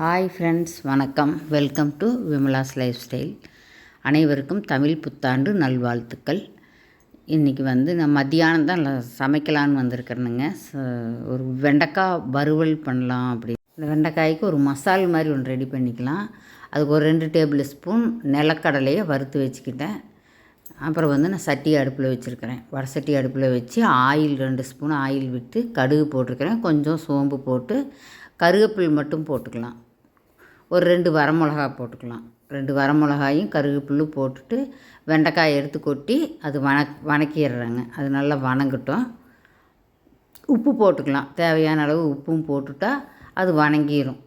Hi friends வணக்கம். Welcome to Vimala's lifestyle அனைவருக்கும் தமிழ் புத்தாண்டு நல்வாழ்த்துக்கள். இன்றைக்கி வந்து நான் மத்தியானம் தான் சமைக்கலான்னு வந்திருக்கிறேனுங்க. ச- ஒரு வெண்டைக்காய் வறுவல் பண்ணலாம் அப்படி இந்த வெண்டைக்காய்க்கு ஒரு மசால் மாதிரி ஒன்று ரெடி பண்ணிக்கலாம். அதுக்கு ஒரு ரெண்டு டேபிள் ஸ்பூன் நிலக்கடலையை வறுத்து வச்சுக்கிட்டேன். அப்புறம் வந்து நான் சட்டி அடுப்பில் வச்சுருக்கிறேன். வடை சட்டி அடுப்பில் வச்சு ஆயில் ரெண்டு ஸ்பூன் ஆயில் விட்டு கடுகு போட்டிருக்கிறேன். கொஞ்சம் சோம்பு போட்டு கருவேப்பில் மட்டும் போட்டுக்கலாம். ஒரு ரெண்டு வரமிளகா போட்டுக்கலாம். ரெண்டு வரமிளகாயும் கருவேப்பிலும் போட்டுட்டு வெண்டைக்காயை எடுத்து கொட்டி அது வணக் வணக்கிடுறாங்க. அது நல்லா வணங்கட்டும். உப்பு போட்டுக்கலாம். தேவையான அளவு உப்பும் போட்டுட்டா அது வணங்கிரும்.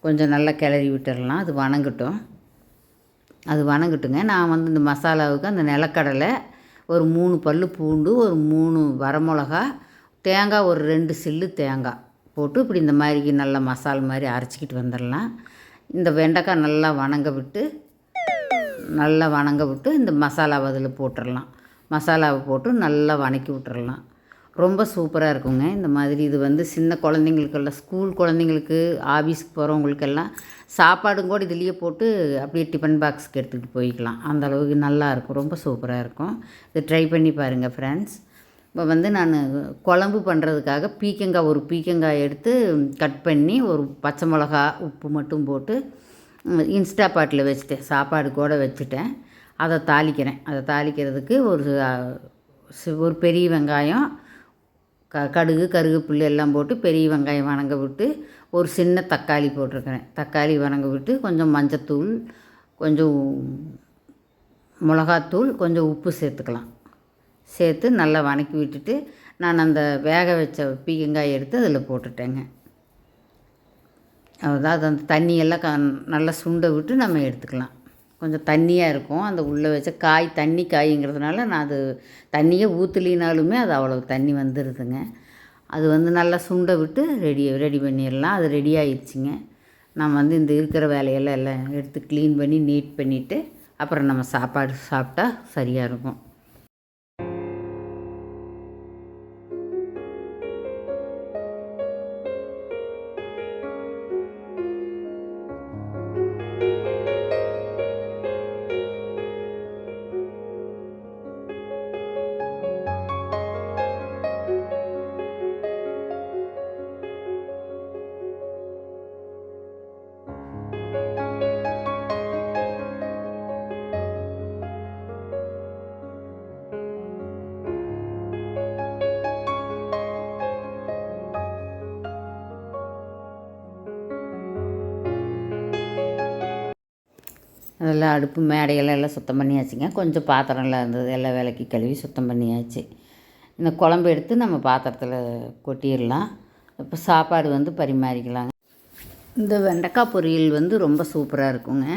கொஞ்சம் நல்லா கிளறி விட்டுடலாம் அது வணங்கட்டும். அது வணங்கட்டுங்க. நான் வந்து இந்த மசாலாவுக்கு அந்த நிலக்கடலை ஒரு மூணு பல் பூண்டு ஒரு மூணு வரமிளகா தேங்காய் ஒரு ரெண்டு சில்லு தேங்காய். போட்டு இப்படி இந்த மாதிரி நல்ல மசால் மாதிரி அரைச்சிக்கிட்டு வந்துடலாம். இந்த வெண்டைக்காய் நல்லா வணங்க விட்டு நல்லா வணங்க விட்டு இந்த மசாலாவை அதில் போட்டுடலாம். மசாலாவை போட்டு நல்லா வணக்கி விட்டுறலாம் ரொம்ப சூப்பராக இருக்குங்க. இந்த மாதிரி இது வந்து சின்ன குழந்தைங்களுக்கெல்லாம் ஸ்கூல் குழந்தைங்களுக்கு ஆஃபீஸ்க்கு போகிறவங்களுக்கெல்லாம் சாப்பாடும் கூட இதுலேயே போட்டு அப்படியே டிஃபன் பாக்ஸ்க்கு எடுத்துகிட்டு போய்க்கலாம். அந்த அளவுக்கு நல்லா இருக்கும். ரொம்ப சூப்பராக இருக்கும். இது ட்ரை பண்ணி பாருங்கள் ஃப்ரெண்ட்ஸ் இப்போ வந்து நான் குழம்பு பண்ணுறதுக்காக பீக்கங்காய் ஒரு பீக்கங்காய் எடுத்து கட் பண்ணி ஒரு பச்சை மிளகா உப்பு மட்டும் போட்டு இன்ஸ்டா பாட்டில் வச்சுட்டேன். சாப்பாடு கூட வச்சுட்டேன். அதை தாளிக்கிறேன். அதை தாளிக்கிறதுக்கு ஒரு ஒரு பெரிய வெங்காயம் க கடுகு கருவேப்பிலை எல்லாம் போட்டு பெரிய வெங்காயம் வணங்க விட்டு ஒரு சின்ன தக்காளி போட்டிருக்கிறேன். தக்காளி வணங்க விட்டு கொஞ்சம் மஞ்சத்தூள் கொஞ்சம் மிளகாத்தூள் கொஞ்சம் உப்பு சேர்த்துக்கலாம். சேர்த்து நல்லா வணக்கி விட்டுட்டு நான் அந்த வேக வச்ச பீக்கங்காய் எடுத்து அதில் போட்டுட்டேங்க. அதாவது அந்த தண்ணியெல்லாம் க நல்லா சுண்ட விட்டு நம்ம எடுத்துக்கலாம். கொஞ்சம் தண்ணியாக இருக்கும். அந்த உள்ளே வச்ச காய் தண்ணி காய்ங்கிறதுனால நான் அது தண்ணியே ஊற்றுலினாலுமே அது அவ்வளோ தண்ணி வந்துடுதுங்க அது வந்து நல்லா சுண்ட விட்டு ரெடி ரெடி பண்ணிடலாம். அது ரெடி ஆயிடுச்சுங்க. நம்ம வந்து இந்த இருக்கிற வேலையெல்லாம் எல்லாம் எடுத்து க்ளீன் பண்ணி நீட் பண்ணிவிட்டு அப்புறம் நம்ம சாப்பாடு சாப்பிட்டா சரியாக இருக்கும். அதெல்லாம் அடுப்பு மேடையெல்லாம் எல்லாம் சுத்தம் பண்ணியாச்சுங்க. கொஞ்சம் பாத்திரம்லாம் இருந்தது. எல்லாம் விளக்கி கழுவி சுத்தம் பண்ணியாச்சு. இந்த குழம்பு எடுத்து நம்ம பாத்திரத்தில் கொட்டிடலாம். இப்போ சாப்பாடு வந்து பரிமாறிக்கலாங்க. இந்த வெண்டைக்காய் பொரியல் வந்து ரொம்ப சூப்பராக இருக்குங்க.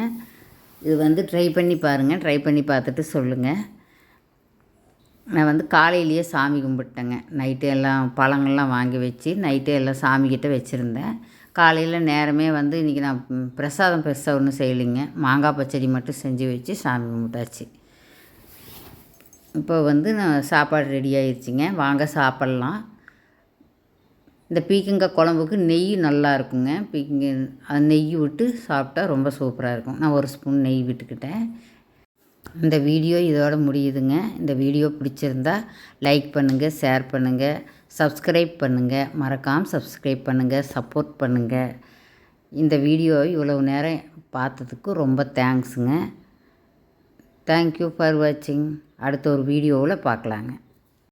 இது வந்து ட்ரை பண்ணி பாருங்கள் ட்ரை பண்ணி பார்த்துட்டு சொல்லுங்கள் நான் வந்து காலையிலேயே சாமி கும்பிட்டேங்க. நைட்டு எல்லாம் பழங்கள்லாம் வாங்கி வச்சு நைட்டே எல்லாம் சாமிக்கிட்ட வச்சுருந்தேன். காலையில் நேரமே வந்து இன்றைக்கி நான் பிரசாதம் பெருசாக ஒன்றும் செய்யலைங்க. மாங்காய் பச்சடி மட்டும் செஞ்சு வச்சு சாமி கும்பிட்டாச்சு. இப்போ வந்து நான் சாப்பாடு ரெடி ஆயிடுச்சுங்க வாங்க சாப்பிட்லாம். இந்த பீக்கங்காய் குழம்புக்கு நெய் நல்லா இருக்குங்க. பீக்கங்க அது நெய் விட்டு சாப்பிட்டா ரொம்ப சூப்பராக இருக்கும். நான் ஒரு ஸ்பூன் நெய் விட்டுக்கிட்டேன். இந்த வீடியோ இதோட முடியுதுங்க. இந்த வீடியோ பிடிச்சிருந்தா லைக் பண்ணுங்கள் ஷேர் பண்ணுங்கள் சப்ஸ்கிரைப் பண்ணுங்கள் மறக்காமல் சப்ஸ்கிரைப் பண்ணுங்கள் சப்போர்ட் பண்ணுங்கள் இந்த வீடியோ இவ்வளவு நேரம் பார்த்ததுக்கு ரொம்ப தேங்க்ஸுங்க. தேங்க்யூ ஃபார் வாட்சிங் அடுத்த ஒரு வீடியோவில் பார்க்கலாங்க.